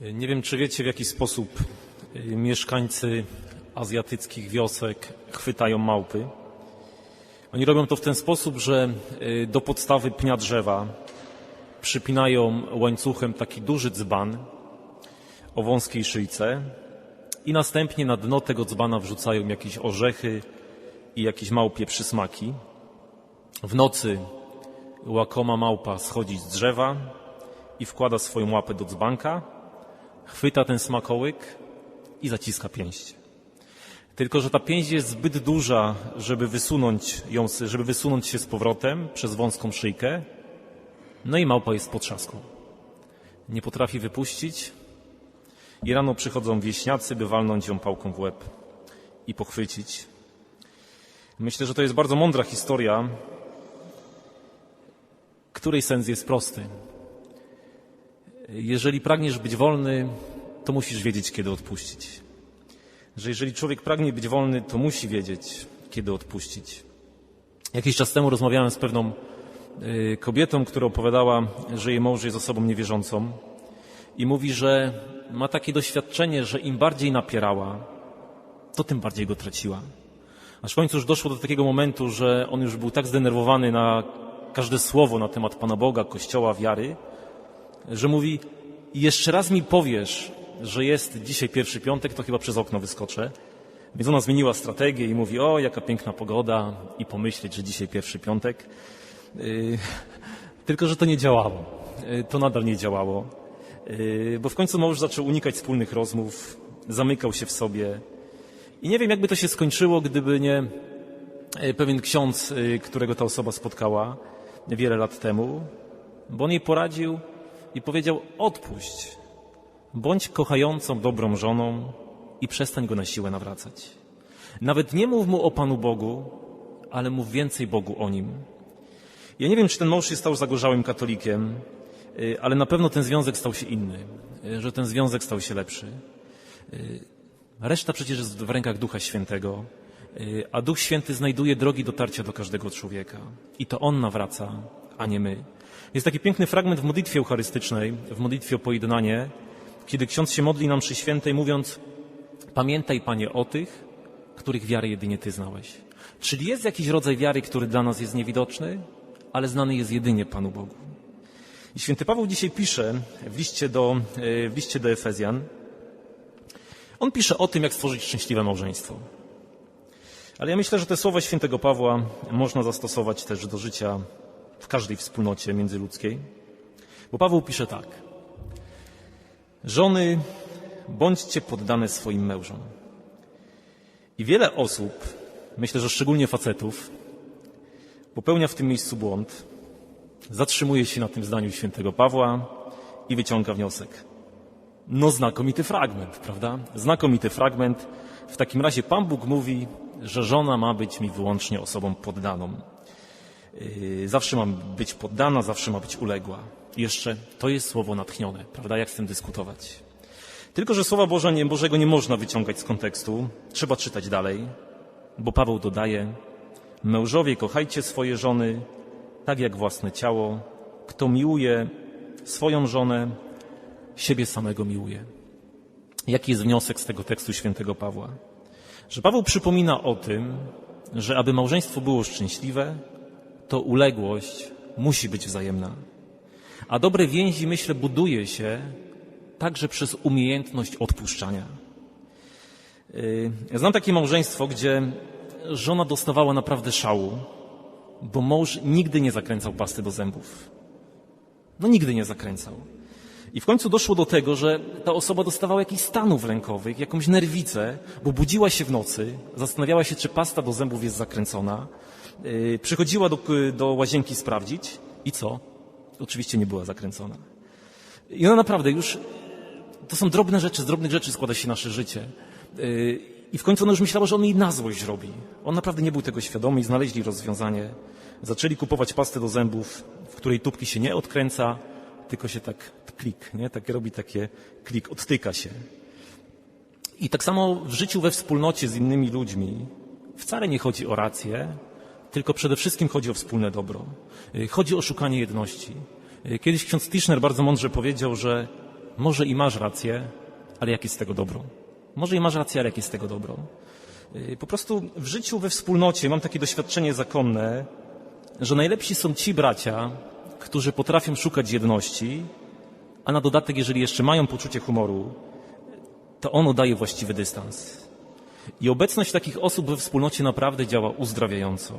Nie wiem, czy wiecie, w jaki sposób y, mieszkańcy azjatyckich wiosek chwytają małpy. Oni robią to w ten sposób, że y, do podstawy pnia drzewa przypinają łańcuchem taki duży dzban o wąskiej szyjce i następnie na dno tego dzbana wrzucają jakieś orzechy i jakieś małpie przysmaki. W nocy łakoma małpa schodzi z drzewa i wkłada swoją łapę do dzbanka, chwyta ten smakołyk i zaciska pięść. Tylko, że ta pięść jest zbyt duża, żeby wysunąć ją, żeby wysunąć się z powrotem przez wąską szyjkę. No i małpa jest pod trzaską. Nie potrafi wypuścić. I rano przychodzą wieśniacy, by walnąć ją pałką w łeb i pochwycić. Myślę, że to jest bardzo mądra historia, której sens jest prosty. Jeżeli pragniesz być wolny, to musisz wiedzieć, kiedy odpuścić. Że jeżeli człowiek pragnie być wolny, to musi wiedzieć, kiedy odpuścić. Jakiś czas temu rozmawiałem z pewną y, kobietą, która opowiadała, że jej mąż jest osobą niewierzącą i mówi, że ma takie doświadczenie, że im bardziej napierała, to tym bardziej go traciła. Aż w końcu już doszło do takiego momentu, że on już był tak zdenerwowany na każde słowo na temat Pana Boga, Kościoła, wiary, że mówi, jeszcze raz mi powiesz, że jest dzisiaj pierwszy piątek, to chyba przez okno wyskoczę. Więc ona zmieniła strategię i mówi, o, jaka piękna pogoda i pomyśleć, że dzisiaj pierwszy piątek. Yy, tylko, że to nie działało. Yy, to nadal nie działało. Yy, bo w końcu mąż zaczął unikać wspólnych rozmów, zamykał się w sobie. I nie wiem, jakby to się skończyło, gdyby nie pewien ksiądz, którego ta osoba spotkała wiele lat temu, bo on jej poradził i powiedział: odpuść, bądź kochającą, dobrą żoną i przestań go na siłę nawracać. Nawet nie mów mu o Panu Bogu, ale mów więcej Bogu o nim. Ja nie wiem, czy ten mąż się stał zagorzałym katolikiem, y, ale na pewno ten związek stał się inny, y, że ten związek stał się lepszy. Y, Reszta przecież jest w rękach Ducha Świętego, a Duch Święty znajduje drogi dotarcia do każdego człowieka. I to On nawraca, a nie my. Jest taki piękny fragment w modlitwie eucharystycznej, w modlitwie o pojednanie, kiedy ksiądz się modli nam przy świętej, mówiąc: Pamiętaj, Panie, o tych, których wiarę jedynie Ty znałeś. Czyli jest jakiś rodzaj wiary, który dla nas jest niewidoczny, ale znany jest jedynie Panu Bogu. I święty Paweł dzisiaj pisze w liście do, w liście do Efezjan, on pisze o tym, jak stworzyć szczęśliwe małżeństwo. Ale ja myślę, że te słowa świętego Pawła można zastosować też do życia w każdej wspólnocie międzyludzkiej. Bo Paweł pisze tak. Żony, bądźcie poddane swoim mężom. I wiele osób, myślę, że szczególnie facetów, popełnia w tym miejscu błąd, zatrzymuje się na tym zdaniu świętego Pawła i wyciąga wniosek. No znakomity fragment, prawda? Znakomity fragment. W takim razie Pan Bóg mówi, że żona ma być mi wyłącznie osobą poddaną. Yy, zawsze ma być poddana, zawsze ma być uległa. Jeszcze to jest słowo natchnione, prawda? Jak z tym dyskutować? Tylko, że słowa Boże, nie, Bożego nie można wyciągać z kontekstu. Trzeba czytać dalej, bo Paweł dodaje: Mężowie, kochajcie swoje żony, tak jak własne ciało. Kto miłuje swoją żonę, siebie samego miłuje. Jaki jest wniosek z tego tekstu świętego Pawła? Że Paweł przypomina o tym, że aby małżeństwo było szczęśliwe, to uległość musi być wzajemna. A dobre więzi, myślę, buduje się także przez umiejętność odpuszczania. Ja znam takie małżeństwo, gdzie żona dostawała naprawdę szału, bo mąż nigdy nie zakręcał pasty do zębów. No nigdy nie zakręcał. I w końcu doszło do tego, że ta osoba dostawała jakichś stanów rękowych, jakąś nerwicę, bo budziła się w nocy, zastanawiała się, czy pasta do zębów jest zakręcona, yy, przychodziła do, do łazienki sprawdzić i co? Oczywiście nie była zakręcona. I ona naprawdę już, to są drobne rzeczy, z drobnych rzeczy składa się nasze życie. Yy, I w końcu ona już myślała, że on jej na złość robi. On naprawdę nie był tego świadomy i znaleźli rozwiązanie. Zaczęli kupować pastę do zębów, w której tubki się nie odkręca, tylko się tak klik, nie? Tak robi takie klik, odtyka się. I tak samo w życiu we wspólnocie z innymi ludźmi wcale nie chodzi o rację, tylko przede wszystkim chodzi o wspólne dobro. Chodzi o szukanie jedności. Kiedyś ksiądz Tischner bardzo mądrze powiedział, że może i masz rację, ale jakie z tego dobro? Może i masz rację, ale jakie z tego dobro? Y, Po prostu w życiu we wspólnocie mam takie doświadczenie zakonne, że najlepsi są ci bracia, którzy potrafią szukać jedności, a na dodatek, jeżeli jeszcze mają poczucie humoru, to ono daje właściwy dystans. I obecność takich osób we wspólnocie naprawdę działa uzdrawiająco.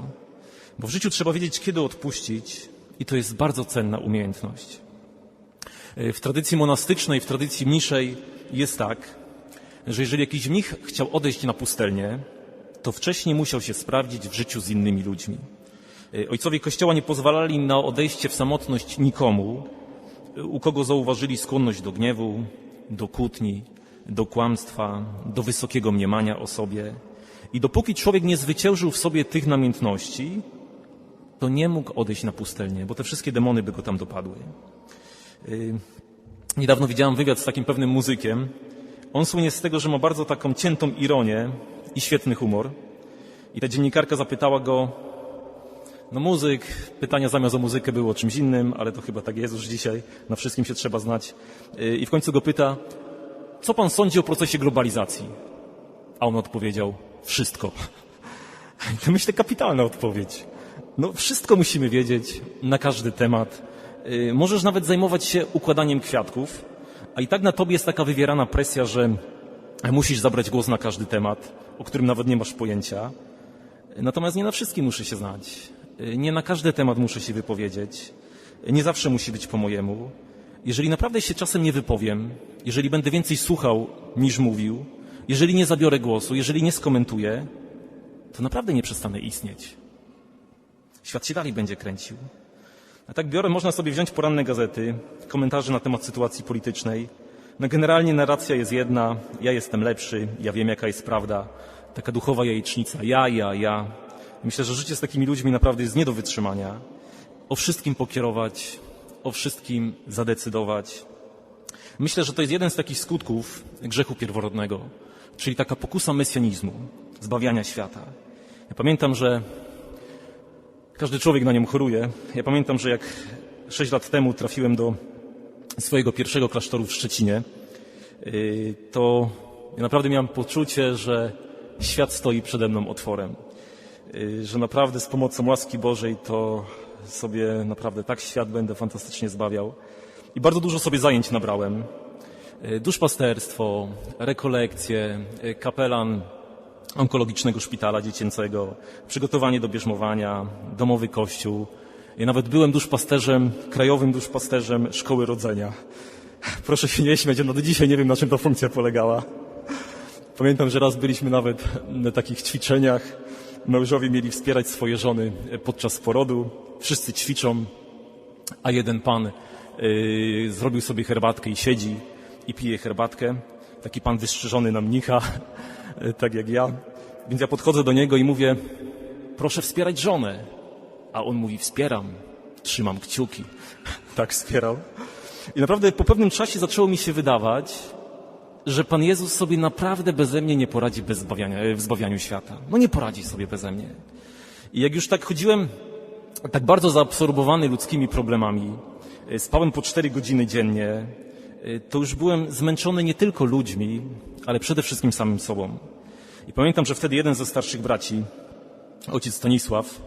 Bo w życiu trzeba wiedzieć, kiedy odpuścić, i to jest bardzo cenna umiejętność. Y, W tradycji monastycznej, w tradycji mniszej jest tak, że jeżeli jakiś mnich chciał odejść na pustelnię, to wcześniej musiał się sprawdzić w życiu z innymi ludźmi. Y, Ojcowie Kościoła nie pozwalali na odejście w samotność nikomu, u kogo zauważyli skłonność do gniewu, do kłótni, do kłamstwa, do wysokiego mniemania o sobie. I dopóki człowiek nie zwyciężył w sobie tych namiętności, to nie mógł odejść na pustelnię, bo te wszystkie demony by go tam dopadły. Y, Niedawno widziałem wywiad z takim pewnym muzykiem. On słynie z tego, że ma bardzo taką ciętą ironię i świetny humor. I ta dziennikarka zapytała go, no muzyk, pytania zamiast o muzykę było czymś innym, ale to chyba tak jest już dzisiaj, na wszystkim się trzeba znać. Y, I w końcu go pyta, co pan sądzi o procesie globalizacji? A on odpowiedział, wszystko. To myślę kapitalna odpowiedź. No wszystko musimy wiedzieć na każdy temat. Y, Możesz nawet zajmować się układaniem kwiatków, a i tak na tobie jest taka wywierana presja, że musisz zabrać głos na każdy temat, o którym nawet nie masz pojęcia. Natomiast nie na wszystkim muszę się znać. Y, Nie na każdy temat muszę się wypowiedzieć. Nie zawsze musi być po mojemu. Jeżeli naprawdę się czasem nie wypowiem, jeżeli będę więcej słuchał niż mówił, jeżeli nie zabiorę głosu, jeżeli nie skomentuję, to naprawdę nie przestanę istnieć. Świat się dalej będzie kręcił. A tak biorę, można sobie wziąć poranne gazety, komentarze na temat sytuacji politycznej. No generalnie narracja jest jedna, ja jestem lepszy, ja wiem jaka jest prawda. Taka duchowa jajecznica, ja, ja, ja. Myślę, że życie z takimi ludźmi naprawdę jest nie do wytrzymania. O wszystkim pokierować, o wszystkim zadecydować. Myślę, że to jest jeden z takich skutków grzechu pierworodnego, czyli taka pokusa mesjanizmu, zbawiania świata. Ja pamiętam, że każdy człowiek na nią choruje. Ja pamiętam, że jak sześć lat temu trafiłem do swojego pierwszego klasztoru w Szczecinie, yy, to ja naprawdę miałem poczucie, że świat stoi przede mną otworem. Yy, Że naprawdę z pomocą łaski Bożej to sobie naprawdę tak świat będę fantastycznie zbawiał. I bardzo dużo sobie zajęć nabrałem. Yy, Duszpasterstwo, rekolekcje, yy, kapelan onkologicznego szpitala dziecięcego, przygotowanie do bierzmowania, domowy kościół. Ja nawet byłem duszpasterzem, krajowym duszpasterzem szkoły rodzenia. Proszę się nie śmiać, no do dzisiaj nie wiem na czym ta funkcja polegała. Pamiętam, że raz byliśmy nawet na takich ćwiczeniach. Mężowie mieli wspierać swoje żony podczas porodu. Wszyscy ćwiczą, a jeden pan yy, zrobił sobie herbatkę i siedzi i pije herbatkę. Taki pan wystrzyżony na mnicha, tak jak ja. Więc ja podchodzę do niego i mówię, proszę wspierać żonę. A on mówi, wspieram, trzymam kciuki. tak wspierał. I naprawdę po pewnym czasie zaczęło mi się wydawać, że Pan Jezus sobie naprawdę beze mnie nie poradzi bez zbawiania, w zbawianiu świata. No nie poradzi sobie beze mnie. I jak już tak chodziłem, tak bardzo zaabsorbowany ludzkimi problemami, y, spałem po cztery godziny dziennie, y, to już byłem zmęczony nie tylko ludźmi, ale przede wszystkim samym sobą. I pamiętam, że wtedy jeden ze starszych braci, ojciec Stanisław,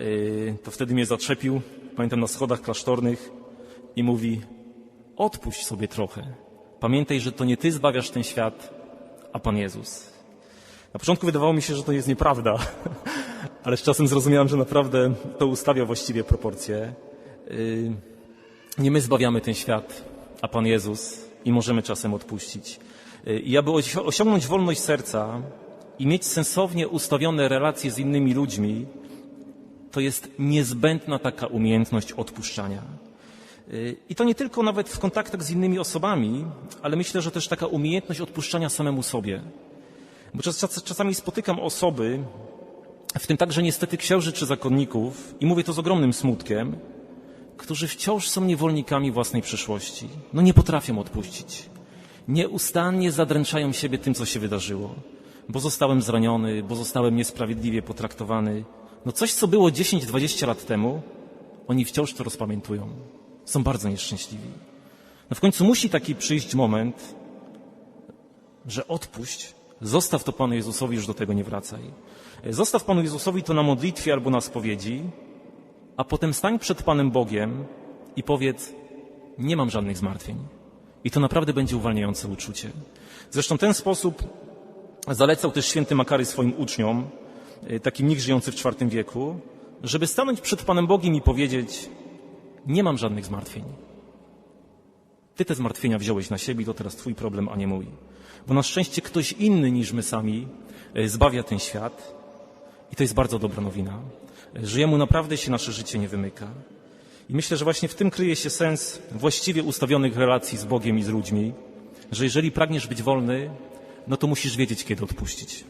y, to wtedy mnie zaczepił, pamiętam na schodach klasztornych i mówi, odpuść sobie trochę. Pamiętaj, że to nie ty zbawiasz ten świat, a Pan Jezus. Na początku wydawało mi się, że to jest nieprawda, ale z czasem zrozumiałem, że naprawdę to ustawia właściwie proporcje. Yy, Nie my zbawiamy ten świat, a Pan Jezus i możemy czasem odpuścić. Yy, I aby osi- osiągnąć wolność serca i mieć sensownie ustawione relacje z innymi ludźmi, to jest niezbędna taka umiejętność odpuszczania. Yy, I to nie tylko nawet w kontaktach z innymi osobami, ale myślę, że też taka umiejętność odpuszczania samemu sobie. Bo czas, czas, czasami spotykam osoby, w tym także niestety księży czy zakonników, i mówię to z ogromnym smutkiem, którzy wciąż są niewolnikami własnej przyszłości. No nie potrafią odpuścić. Nieustannie zadręczają siebie tym, co się wydarzyło. Bo zostałem zraniony, bo zostałem niesprawiedliwie potraktowany. No coś, co było 10-20 lat temu, oni wciąż to rozpamiętują. Są bardzo nieszczęśliwi. No w końcu musi taki przyjść moment, że odpuść, zostaw to Panu Jezusowi, już do tego nie wracaj. Zostaw Panu Jezusowi to na modlitwie albo na spowiedzi, a potem stań przed Panem Bogiem i powiedz, nie mam żadnych zmartwień. I to naprawdę będzie uwalniające uczucie. Zresztą ten sposób zalecał też święty Makary swoim uczniom, y, taki mnich żyjący w IV wieku, żeby stanąć przed Panem Bogiem i powiedzieć, nie mam żadnych zmartwień. Ty te zmartwienia wziąłeś na siebie to teraz Twój problem, a nie mój. Bo na szczęście ktoś inny niż my sami y, zbawia ten świat i to jest bardzo dobra nowina, y, że Jemu naprawdę się nasze życie nie wymyka. I myślę, że właśnie w tym kryje się sens właściwie ustawionych relacji z Bogiem i z ludźmi, że jeżeli pragniesz być wolny, no to musisz wiedzieć, kiedy odpuścić.